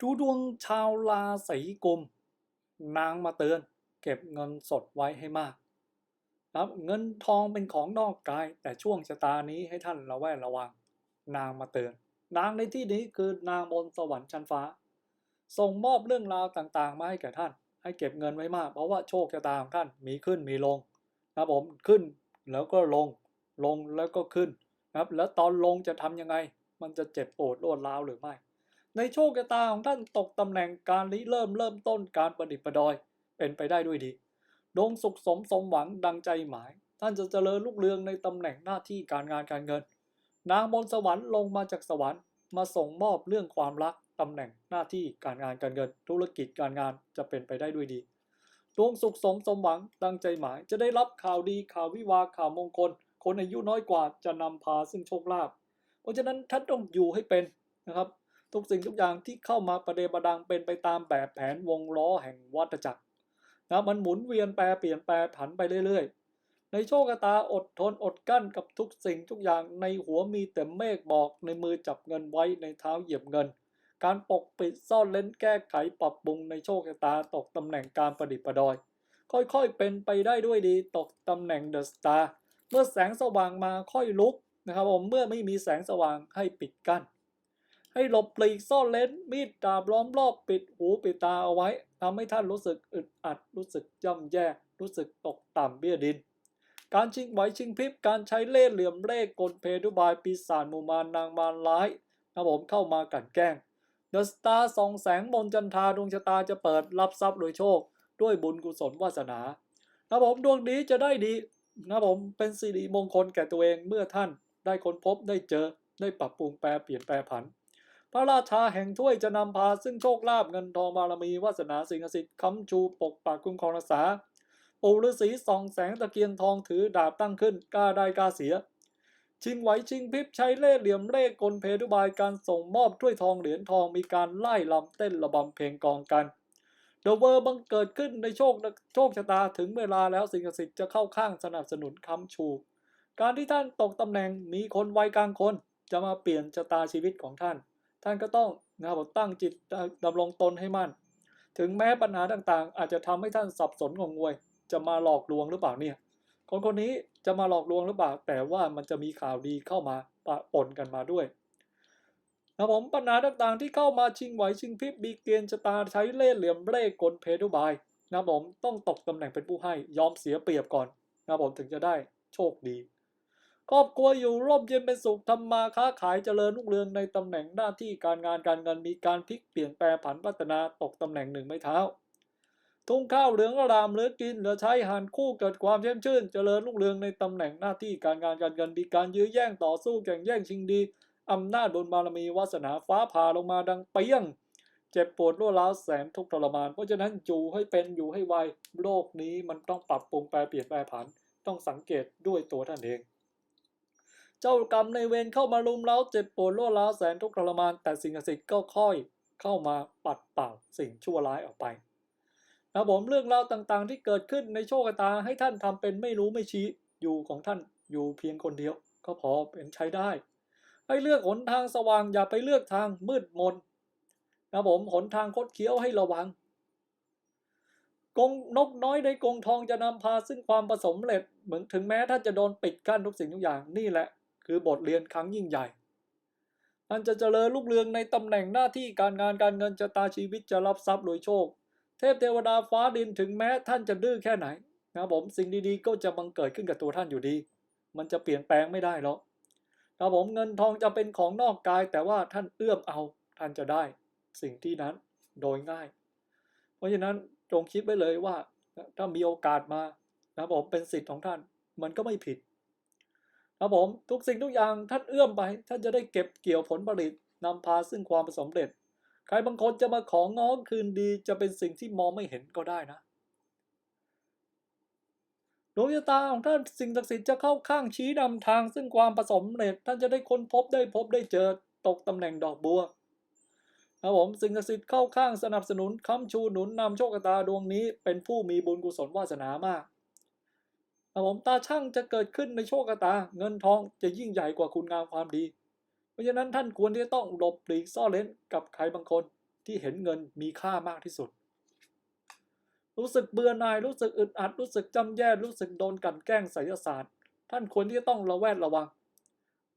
ดูดวงชาวราศีกุม นางมาเตือน เก็บเงินสดไว้ให้มากครับเงินทองเป็นของนอกกาย แต่ช่วงชะตานี้ให้ท่านระแวดระวัง นางมาเตือน นางในที่นี้คือนางบนสวรรค์ชั้นฟ้า ส่งมอบเรื่องราวต่างๆ มาให้แก่ท่าน ให้เก็บเงินไว้มาก เพราะว่าโชคชะตาของท่านมีขึ้นมีลงนะครับผมขึ้นแล้วก็ลงลงแล้วก็ขึ้นนะครับแล้วตอนลงจะทำยังไง มันจะเจ็บปวดรวดร้าวหรือไม่ ในโชคชะตาของท่านตกตำแหน่งการริเริ่มเริ่มต้นการประดิษฐ์ประดอย เป็นไปได้ด้วยดีดวงสุขสมสมหวังดังใจหมาย ท่านจะเจริญรุ่งเรืองในตำแหน่งหน้าที่การงานการเงิน นางบนสวรรค์ลงมาจากสวรรค์ มาส่งมอบเรื่องความรักตำแหน่งหน้าที่การงานการเงิน ธุรกิจการงานจะเป็นไปได้ด้วยดีดวงสุขสมสมหวังดังใจหมาย จะได้รับข่าวดีข่าววิวาข่าวมงคล คนอายุน้อยกว่าจะนำพาซึ่งโชคลาภเพราะฉะนั้นท่านต้องอยู่ให้เป็นนะครับ ทุกสิ่งทุกอย่างที่เข้ามาประเดประดังเป็นไปตามแบบแผนวงล้อแห่งวัฏจักรนะมันหมุนเวียนแปรเปลี่ยนแปรผันไปเรื่อยๆ ในโชคชะตาอดทนอดกั้นกับทุกสิ่งทุกอย่างในหัวมีแต่เมฆบอกในมือจับเงินไว้ในเท้าเหยียบเงิน การปกปิดซ่อนเล้นแก้ไขปรับปรุงในโชคชะตาตกตำแหน่งการประดิษฐ์ประดอย ค่อยๆเป็นไปได้ด้วยดีตกตำแหน่งเดอะสตาร์เมื่อแสงสว่างมาค่อยลุกนะครับผมเมื่อไม่มีแสงสว่างให้ปิดกั้น ให้หลบปลีกซ่อนเลนมีดดาบล้อมรอบปิดหูปิดตาเอาไว้ทำให้ท่านรู้สึกอึดอัด รู้สึกย่ำแย่รู้สึกตกต่ำเบี้ยดิน การชิงไหวชิงพริบการใช้เล่ห์เหลี่ยมเล่ห์กลเพดุบายปีศาจมูมารนางมารร้ายนะผมเข้ามากันแกล้งเดอะสตาร์ส่องแสงบนจันทาดวงชะตาจะเปิดรับทรัพย์โดยโชค ด้วยบุญกุศลวาสนานะผมดวงนี้จะได้ดีนะผมเป็นสิริมงคลแก่ตัวเองเมื่อท่านได้ค้นพบได้เจอได้ปรับปรุงแปลเปลี่ยนแปลผัน พระราชาแห่งถ้วยจะนำพาซึ่งโชคลาภเงินทองบารมีวาสนาสิ่งศักดิ์สิทธิ์ค้ำชูปกปักคุ้มครองรักษาปู่ฤาษีส่องแสงตะเกียงทองถือดาบตั้งขึ้นกล้าได้กล้าเสีย ชิงไหวชิงพริบใช้เล่ห์เหลี่ยมเล่กลเพทุบายการส่งมอบถ้วยทองเหรียญทองมีการไล่ลำเต้นระบำเพลงกองกันเดอะเวอร์บังเกิดขึ้นในโชคโชคชะตาถึงเวลาแล้วสิ่งศักดิ์สิทธิ์จะเข้าข้างสนับสนุนคำชู การที่ท่านตกตำแหน่งมีคนวัยกลางคนจะมาเปลี่ยนชะตาชีวิตของท่าน ท่านก็ต้องนะครับตั้งจิตดำรงตนให้มั่น ถึงแม้ปัญหาต่างๆ อาจจะทำให้ท่านสับสนงงงวย จะมาหลอกลวงหรือเปล่าเนี่ย คนคนนี้จะมาหลอกลวงหรือเปล่า แต่ว่ามันจะมีข่าวดีเข้ามาปะปนกันมาด้วยนะผมปัญหาต่างๆ ที่เข้ามาชิงไหวชิงพริบมีเกณฑ์ชะตาใช้เล่ห์เหลี่ยมเล่ห์กลเพทุบายนะผมต้องตกตำแหน่งเป็นผู้ให้ยอมเสียเปรียบก่อนนะผมถึงจะได้โชคดี ครอบครัวอยู่ร่มเย็นเป็นสุขทำมาค้าขายเจริญรุ่งเรืองในตำแหน่งหน้าที่การงานการเงินมีการพลิกเปลี่ยนแปลผันพัฒนาตกตำแหน่งหนึ่งไม่เท้า ทุ่งข้าวเหลืองรามเหลือกินเหลือใช้หันคู่เกิดความเชื่อมชื่นเจริญรุ่งเรืองในตำแหน่งหน้าที่การงานการเงินมีการยื้อแย่งต่อสู้แข่งแย่งชิงดีอำนาจบุญบารมีวาสนาฟ้าผ่าลงมาดังเปี้ยง เจ็บปวดรัวร้าวแสนทุกทรมาน เพราะฉะนั้นอยู่ให้เป็นอยู่ให้ไวโลกนี้มันต้องปรับปรุงแปลเปลี่ยนแปลผันต้องสังเกตด้วยตัวท่านเอง เจ้ากรรมในเวรเข้ามาลุมเล้าเจ็บปวดรวดร้าวแสนทุกข์ทรมาน แต่สิ่งศักดิ์สิทธิ์ก็ค่อยเข้ามาปัดเป่าสิ่งชั่วร้ายออกไปนะผมเรื่องราวต่างๆ ที่เกิดขึ้นในโชคชะตาให้ท่านทำเป็นไม่รู้ไม่ชี้อยู่ของท่านอยู่เพียงคนเดียว ก็พอเป็นใช้ได้ให้เลือกหนทางสว่างอย่าไปเลือกทางมืดมนนะผมหนทางคดเคี้ยวให้ระวังกงนกน้อยในกงทองจะนำพาซึ่งความประสมเร็จเหมือนถึงแม้ท่านจะโดนปิดกั้นทุกสิ่งทุกอย่างนี่แหละ คือบทเรียนครั้งยิ่งใหญ่ท่านจะเจริญรุ่งเรืองในตำแหน่งหน้าที่การงานการเงินจะตาชีวิตจะรับทรัพย์โดยโชค เทพเทวดาฟ้าดินถึงแม้ท่านจะดื้อแค่ไหนนะผมสิ่งดีๆก็จะบังเกิดขึ้นกับตัวท่านอยู่ดี มันจะเปลี่ยนแปลงไม่ได้หรอกนะผมเงินทองจะเป็นของนอกกาย แต่ว่าท่านเอื้อมเอาท่านจะได้ สิ่งที่นั้นโดยง่าย เพราะฉะนั้นจงคิดไว้เลยว่าถ้ามีโอกาสมานะผมเป็นสิทธิ์ของท่าน มันก็ไม่ผิด นะผมทุกสิ่งทุกอย่างท่านเอื้อมไป ท่านจะได้เก็บเกี่ยวผลผลิตนำพาซึ่งความสำเร็จ ใครบางคนจะมาของง้อคืนดีจะเป็นสิ่งที่มองไม่เห็นก็ได้นะดวงชะตาของท่านสิ่งศักดิ์สิทธิ์จะเข้าข้างชี้นำทางซึ่งความประสมเร็จ ท่านจะได้ค้นพบได้พบได้เจอตกตำแหน่งดอกบัวนะผมสิ่งศักดิ์สิทธิ์เข้าข้างสนับสนุนค้ำชูหนุนนำโชคชะตาดวงนี้เป็นผู้มีบุญกุศลวาสนามาก นะผมตาช่างจะเกิดขึ้นในโชคชะตา เงินทองจะยิ่งใหญ่กว่าคุณงามความดี เพราะฉะนั้นท่านควรที่จะต้องหลบหลีกซ่อนเล้นกับใครบางคนที่เห็นเงินมีค่ามากที่สุด รู้สึกเบื่อหน่ายรู้สึกอึดอัดรู้สึกจำแย่รู้สึกโดนกันแกล้งไสยศาสตร์ ท่านควรที่จะต้องระแวดระวัง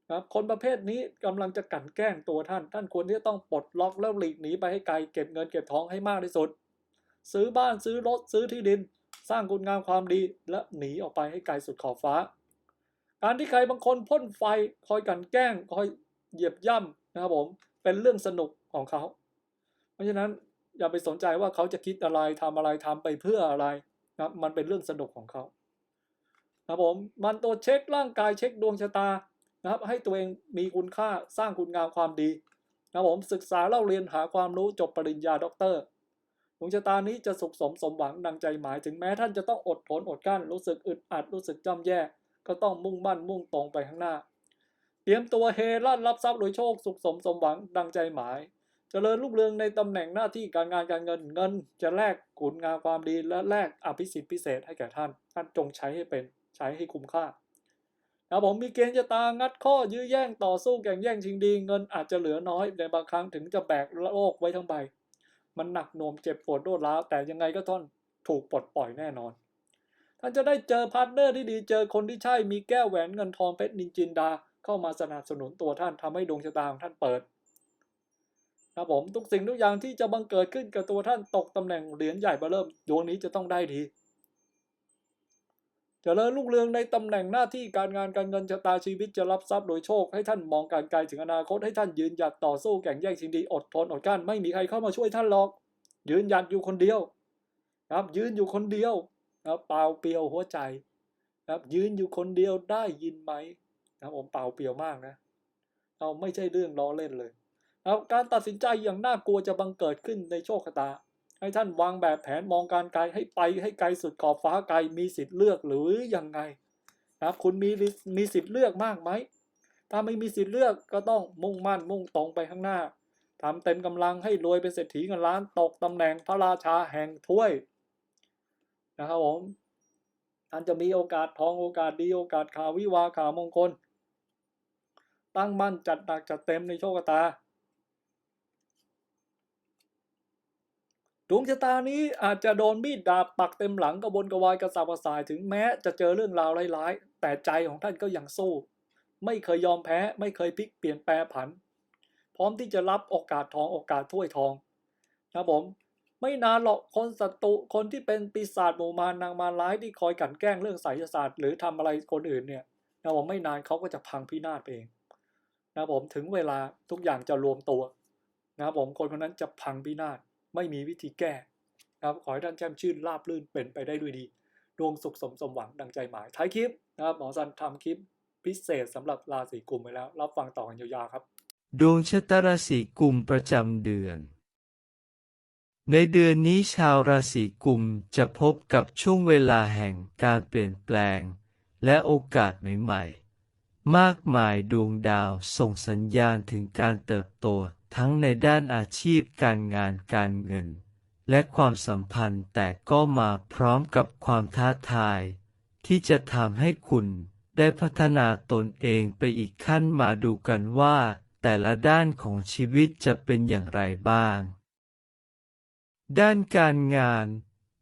นะครับคนประเภทนี้กำลังจะกันแกล้งตัวท่าน ท่านควรที่จะต้องปลดล็อกแล้วหลีกหนีไปให้ไกลเก็บเงินเก็บทองให้มากที่สุด ซื้อบ้านซื้อรถซื้อที่ดิน สร้างคุณงามความดีและหนีออกไปให้ไกลสุดขอบฟ้า การที่ใครบางคนพ่นไฟคอยกันแกล้งคอยเหยียบย่ำนะครับผมเป็นเรื่องสนุกของเขา เพราะฉะนั้นอย่าไปสนใจว่าเขาจะคิดอะไรทำอะไรทำไปเพื่ออะไรนะมันเป็นเรื่องสนุกของเขานะครับผมมันตัวเช็คร่างกายเช็คดวงชะตานะครับ ให้ตัวเองมีคุณค่าสร้างคุณงามความดีนะผมศึกษาเล่าเรียนหาความรู้จบปริญญาด็อกเตอร์ วงชะตานี้จะสุขสมสมหวังดังใจหมายถึงแม้ท่านจะต้องอดทนอดกลั้นรู้สึกอึดอัดรู้สึกจำแย่ ก็ต้องมุ่งมั่นมุ่งตรงไปข้างหน้า เตรียมตัวเฮลั่นรับทรัพย์โดยโชคสุขสมสมหวังดังใจหมายจเจริญรุ่งเรืองในตำแหน่งหน้าที่การงานการเงินเงิน จะแลกคุณงามความดีและแลกอภิสิทธิพิเศษให้แก่ท่าน ท่านจงใช้ให้เป็นใช้ให้คุ้มค่านะผมมีเกณฑ์จะตางัดข้อยื้อแย่งต่อสู้แข่งแย่งชิงดี เงินอาจจะเหลือน้อยในบางครั้งถึงจะแบกโลกไว้ทั้งใบ มันหนักหน่วงเจ็บปวดรวดร้าวแต่ยังไงก็ต้องถูกปลดปล่อยแน่นอน ท่านจะได้เจอพาร์ทเนอร์ที่ดีเจอคนที่ใช่มีแก้วแหวนเงินทองเพชรนินจินดา เข้ามาสนับสนุนตัวท่านทำให้ดวงชะตาของท่านเปิดนะผมทุกสิ่งทุกอย่างที่จะบังเกิดขึ้นกับตัวท่านตกตำแหน่งเหรียญใหญ่มาเริ่มดวงนี้จะต้องได้ดี เจริญรุ่งเรืองในตำแหน่งหน้าที่การงานการเงินชะตาชีวิตจะรับทรัพย์โดยโชค ให้ท่านมองการไกลถึงอนาคตให้ท่านยืนหยัดต่อสู้แข่งแย่งชิงดีอดทนอดกลั้นไม่มีใครเข้ามาช่วยท่านหรอก ยืนหยัดอยู่คนเดียวครับยืนอยู่คนเดียวนะเปล่าเปลี่ยวหัวใจครับยืนอยู่คนเดียวได้ยินไหมนะผมเปล่าเปลี่ยวมากนะเราไม่ใช่เรื่องล้อเล่นเลยครับการตัดสินใจอย่างน่ากลัวจะบังเกิดขึ้นในโชคชะตา ให้ท่านวางแบบแผนมองการไกลให้ไปให้ไกลสุดขอบฟ้าไกลมีสิทธิ์เลือกหรือยังไงครับคุณมีมีสิทธิ์เลือกมากไหมถ้าไม่มีสิทธิ์เลือกก็ต้องมุ่งมั่นมุ่งตรงไปข้างหน้าทำเต็มกำลังให้รวยเป็นเศรษฐีเงินล้านตกตำแหน่งพระราชาแห่งถ้วยนะครับผมท่านจะมีโอกาสทองโอกาสดีโอกาสข่าววิวาข่าวมงคล ตั้งมั่นจัดหนักจัดเต็มในโชคชะตา ดวงชะตานี้อาจจะโดนมีดดาบปักเต็มหลังกระบนกระวายกระสับกระส่ายถึงแม้จะเจอเรื่องราวร้ายๆ แต่ใจของท่านก็ยังสู้ ไม่เคยยอมแพ้ ไม่เคยพลิกเปลี่ยนแปลผัน พร้อมที่จะรับโอกาสทองโอกาสถ้วยทองนะผมไม่นานหรอกคนศัตรูคนที่เป็นปีศาจหมู่มารนางมารร้ายที่คอยกันแกล้งเรื่องไสยศาสตร์ หรือทำอะไรคนอื่นเนี่ยนะผมไม่นานเขาก็จะพังพินาศเองนะผมถึงเวลาทุกอย่างจะรวมตัวนะผมคนคนนั้นจะพังพินาศ ไม่มีวิธีแก้นะครับขอให้ท่านแช่มชื่นราบรื่นเป็นไปได้ด้วยดี ดวงสุขสมสมหวังดังใจหมาย ท้ายคลิปนะครับหมอสันทำคลิปพิเศษสำหรับราศีกุมไว้แล้ว รับฟังต่อกันยาวๆครับ ดวงชะตาราศีกุมประจำเดือน ในเดือนนี้ชาวราศีกุมจะพบกับช่วงเวลาแห่งการเปลี่ยนแปลง และโอกาสใหม่ ๆ มากมายดวงดาวส่งสัญญาณถึงการเติบโต ทั้งในด้านอาชีพการงานการเงิน และความสัมพันธ์แต่ก็มาพร้อมกับความท้าทาย ที่จะทำให้คุณได้พัฒนาตนเองไปอีกขั้นมาดูกันว่า แต่ละด้านของชีวิตจะเป็นอย่างไรบ้าง ด้านการงาน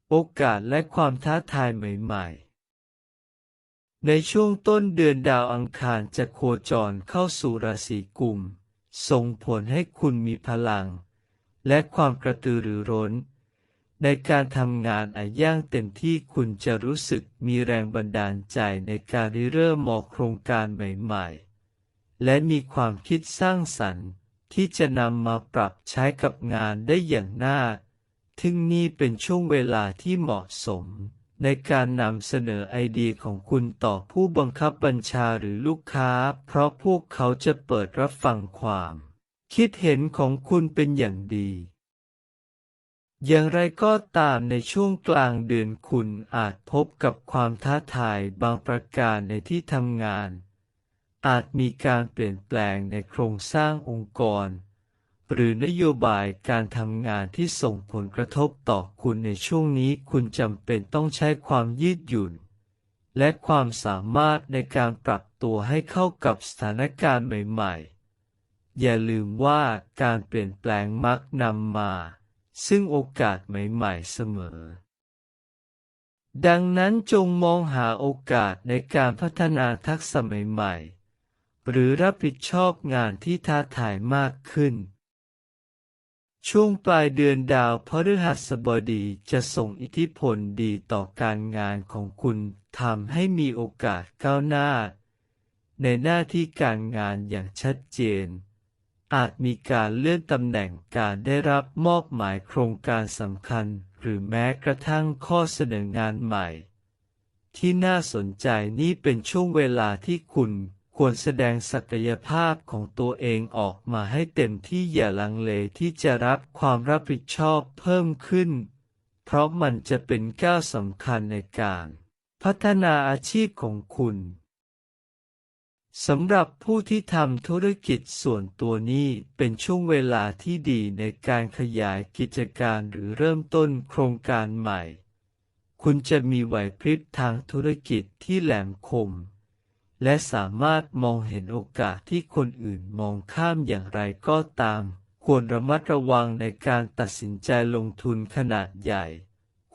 โอกาสและความท้าทายใหม่ๆในช่วงต้นเดือนดาวอังคารจะโคจรเข้าสู่ราศีกุม ส่งผลให้คุณมีพลัง และความกระตือรือร้น ในการทำงานอาย่างเต็มที่คุณจะรู้สึกมีแรงบันดาลใจในการเริ่มมองโครงการใหม่ๆ และมีความคิดสร้างสรรค์ที่จะนำมาปรับใช้กับงานได้อย่างน่าทึ่งนี่เป็นช่วงเวลาที่เหมาะสม ในการนำเสนอไอเดียของคุณต่อผู้บังคับบัญชาหรือลูกค้า เพราะพวกเขาจะเปิดรับฟังความ คิดเห็นของคุณเป็นอย่างดี อย่างไรก็ตามในช่วงกลางเดือนคุณอาจพบกับความท้าทายบางประการในที่ทำงาน อาจมีการเปลี่ยนแปลงในโครงสร้างองค์กร หรือนโยบายการทำงานที่ส่งผลกระทบต่อคุณในช่วงนี้คุณจำเป็นต้องใช้ความยืดหยุ่น และความสามารถในการปรับตัวให้เข้ากับสถานการณ์ใหม่ๆ อย่าลืมว่าการเปลี่ยนแปลงมักนำมา ซึ่งโอกาสใหม่ๆเสมอ ดังนั้นจงมองหาโอกาสในการพัฒนาทักษะใหม่ๆ หรือรับผิดชอบงานที่ท้าทายมากขึ้น ช่วงปลายเดือนดาวพฤหัสบดีจะส่งอิทธิพลดีต่อการงานของคุณทำให้มีโอกาสก้าวหน้า ในหน้าที่การงานอย่างชัดเจน อาจมีการเลื่อนตำแหน่งการได้รับมอบหมายโครงการสำคัญ หรือแม้กระทั่งข้อเสนองานใหม่ ที่น่าสนใจนี่เป็นช่วงเวลาที่คุณ ควรแสดงศักยภาพของตัวเองออกมาให้เต็มที่อย่าลังเลที่จะรับความรับผิดชอบเพิ่มขึ้น เพราะมันจะเป็นก้าวสำคัญในการพัฒนาอาชีพของคุณสำหรับผู้ที่ทำธุรกิจส่วนตัวนี้เป็นช่วงเวลาที่ดีในการขยายกิจการหรือเริ่มต้นโครงการใหม่ คุณจะมีไหวพริบทางธุรกิจที่แหลมคม และสามารถมองเห็นโอกาสที่คนอื่นมองข้ามอย่างไรก็ตาม ควรระมัดระวังในการตัดสินใจลงทุนขนาดใหญ่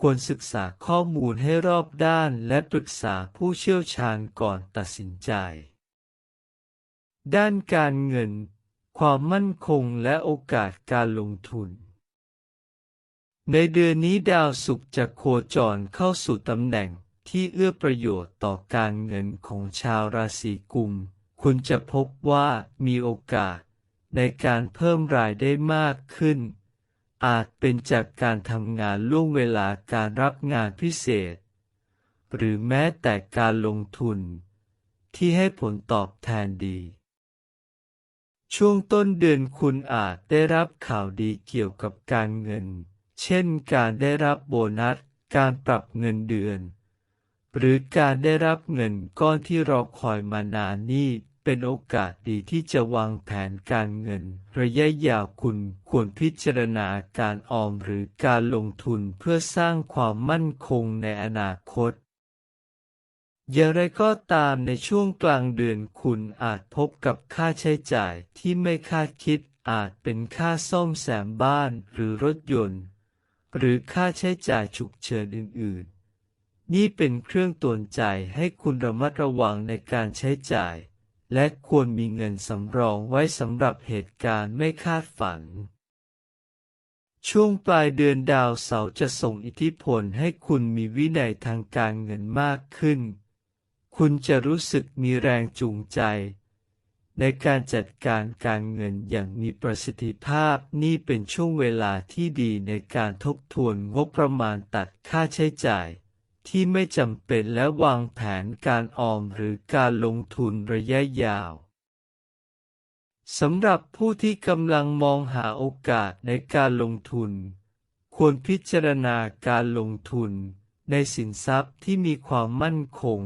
ควรศึกษาข้อมูลให้รอบด้านและปรึกษาผู้เชี่ยวชาญก่อนตัดสินใจ ด้านการเงิน ความมั่นคงและโอกาสการลงทุนในเดือนนี้ดาวศุกร์จะโคจรเข้าสู่ตำแหน่ง ที่เอื้อประโยชน์ต่อการเงินของชาวราศีกุม คุณจะพบว่ามีโอกาสในการเพิ่มรายได้มากขึ้น อาจเป็นจากการทำงานล่วงเวลาการรับงานพิเศษ หรือแม้แต่การลงทุน ที่ให้ผลตอบแทนดี ช่วงต้นเดือนคุณอาจได้รับข่าวดีเกี่ยวกับการเงิน เช่นการได้รับโบนัส การปรับเงินเดือน หรือการได้รับเงินก้อนที่รอคอยมานานนี่เป็นโอกาสดีที่จะวางแผนการเงิน ระยะยาวคุณควรพิจารณาการออมหรือการลงทุนเพื่อสร้างความมั่นคงในอนาคต อย่างไรก็ตามในช่วงกลางเดือนคุณอาจพบกับค่าใช้จ่ายที่ไม่คาดคิดอาจเป็นค่าซ่อมแซมบ้านหรือรถยนต์ หรือค่าใช้จ่ายฉุกเฉินอื่นๆ นี่เป็นเครื่องตือนใจให้คุณระมัดระวังในการใช้จ่าย และควรมีเงินสำรองไว้สำหรับเหตุการณ์ไม่คาดฝัน ช่วงปลายเดือนดาวเสาร์จะส่งอิทธิพลให้คุณมีวินัยทางการเงินมากขึ้น คุณจะรู้สึกมีแรงจูงใจ ในการจัดการการเงินอย่างมีประสิทธิภาพนี่เป็นช่วงเวลาที่ดีในการทบทวนงบประมาณตัดค่าใช้จ่าย ที่ไม่จำเป็นและวางแผนการออมหรือการลงทุนระยะยาวสำหรับผู้ที่กำลังมองหาโอกาสในการลงทุน ควรพิจารณาการลงทุนในสินทรัพย์ที่มีความมั่นคง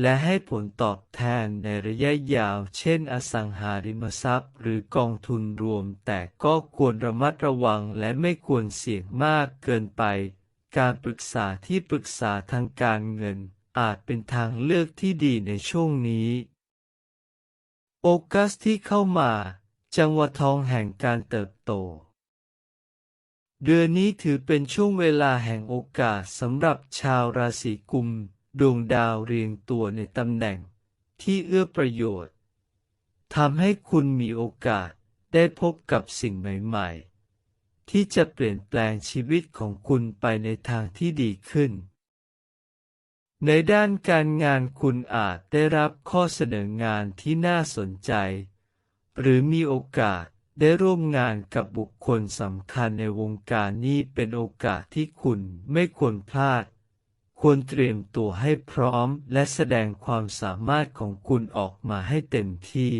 และให้ผลตอบแทนในระยะยาว เช่น อสังหาริมทรัพย์ หรือกองทุนรวม แต่ก็ควรระมัดระวังและไม่ควรเสี่ยงมากเกินไป การปรึกษาที่ปรึกษาทางการเงิน อาจเป็นทางเลือกที่ดีในช่วงนี้ โอกัสที่เข้ามา จังหวะทองแห่งการเติบโต เดือนนี้ถือเป็นช่วงเวลาแห่งโอกาสสำหรับชาวราศีกุม ดวงดาวเรียงตัวในตำแหน่ง ที่เอื้อประโยชน์ทำให้คุณมีโอกาสได้พบกับสิ่งใหม่ ๆ ที่จะเปลี่ยนแปลงชีวิตของคุณไปในทางที่ดีขึ้น ในด้านการงานคุณอาจได้รับข้อเสนองานที่น่าสนใจ หรือมีโอกาสได้ร่วมงานกับบุคคลสำคัญในวงการนี้เป็นโอกาสที่คุณไม่ควรพลาด ควรเตรียมตัวให้พร้อมและแสดงความสามารถของคุณออกมาให้เต็มที่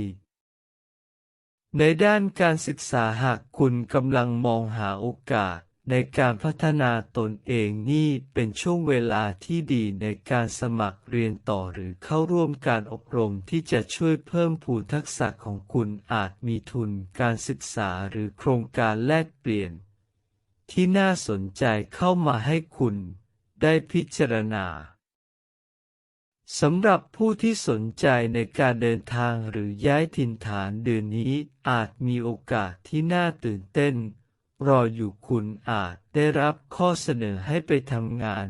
ในด้านการศึกษาหากคุณกำลังมองหาโอกาส ในการพัฒนาตนเองนี่เป็นช่วงเวลาที่ดีในการสมัครเรียนต่อหรือเข้าร่วมการอบรมที่จะช่วยเพิ่มพูนทักษะของคุณอาจมีทุนการศึกษาหรือโครงการแลกเปลี่ยน ที่น่าสนใจเข้ามาให้คุณได้พิจารณา สำหรับผู้ที่สนใจในการเดินทางหรือย้ายถิ่นฐานเดือนนี้อาจมีโอกาสที่น่าตื่นเต้น รออยู่คุณอาจได้รับข้อเสนอให้ไปทำงาน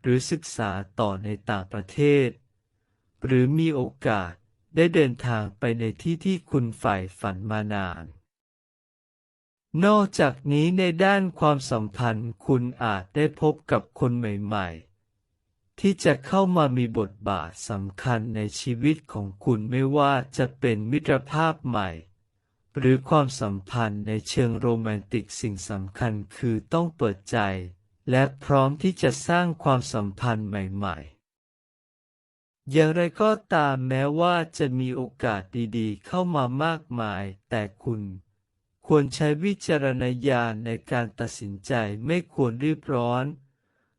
หรือศึกษาต่อในต่างประเทศ หรือมีโอกาสได้เดินทางไปในที่ที่คุณใฝ่ฝันมานาน นอกจากนี้ในด้านความสัมพันธ์คุณอาจได้พบกับคนใหม่ ๆ ที่จะเข้ามามีบทบาทสำคัญในชีวิตของคุณไม่ว่าจะเป็นมิตรภาพใหม่ หรือความสัมพันธ์ในเชิงโรแมนติกสิ่งสำคัญคือต้องเปิดใจ และพร้อมที่จะสร้างความสัมพันธ์ใหม่ ๆอย่างไรก็ตามแม้ว่าจะมีโอกาสดีๆ เข้ามามากมาย แต่คุณ ควรใช้วิจารณญาณในการตัดสินใจไม่ควรรีบร้อน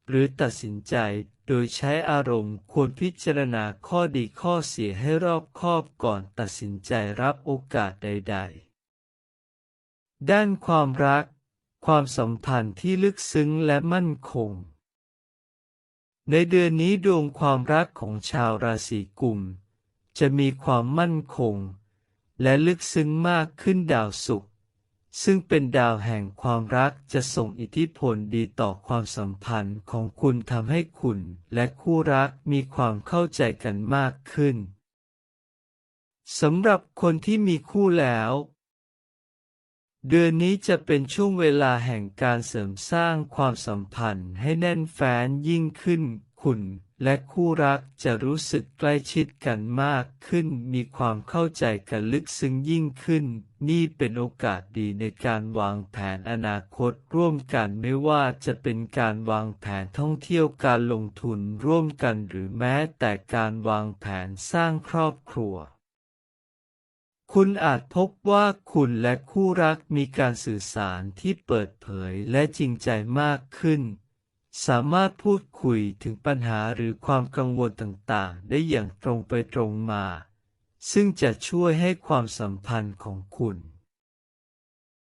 หรือตัดสินใจ โดยใช้อารมณ์ควรพิจารณาข้อดีข้อเสียให้รอบคอบก่อนตัดสินใจรับโอกาสใด ๆ ด้านความรัก ความสัมพันธ์ที่ลึกซึ้งและมั่นคง ในเดือนนี้ดวงความรักของชาวราศีกุม จะมีความมั่นคง และลึกซึ้งมากขึ้นดาวศุกร์ ซึ่งเป็นดาวแห่งความรักจะส่งอิทธิพลดีต่อความสัมพันธ์ของคุณทำให้คุณและคู่รักมีความเข้าใจกันมากขึ้นสำหรับคนที่มีคู่แล้ว เดือนนี้จะเป็นช่วงเวลาแห่งการเสริมสร้างความสัมพันธ์ให้แน่นแฟ้นยิ่งขึ้น คุณ และคู่รักจะรู้สึกใกล้ชิดกันมากขึ้น มีความเข้าใจกันลึกซึ้งยิ่งขึ้น นี่เป็นโอกาสดีในการวางแผนอนาคตร่วมกันไม่ว่าจะเป็นการวางแผนท่องเที่ยวการลงทุนร่วมกันหรือแม้แต่การวางแผนสร้างครอบครัวคุณอาจพบว่าคุณและคู่รักมีการสื่อสารที่เปิดเผยและจริงใจมากขึ้น สามารถพูดคุยถึงปัญหาหรือความกังวลต่างๆ ได้อย่างตรงไปตรงมา ซึ่งจะช่วยให้ความสัมพันธ์ของคุณ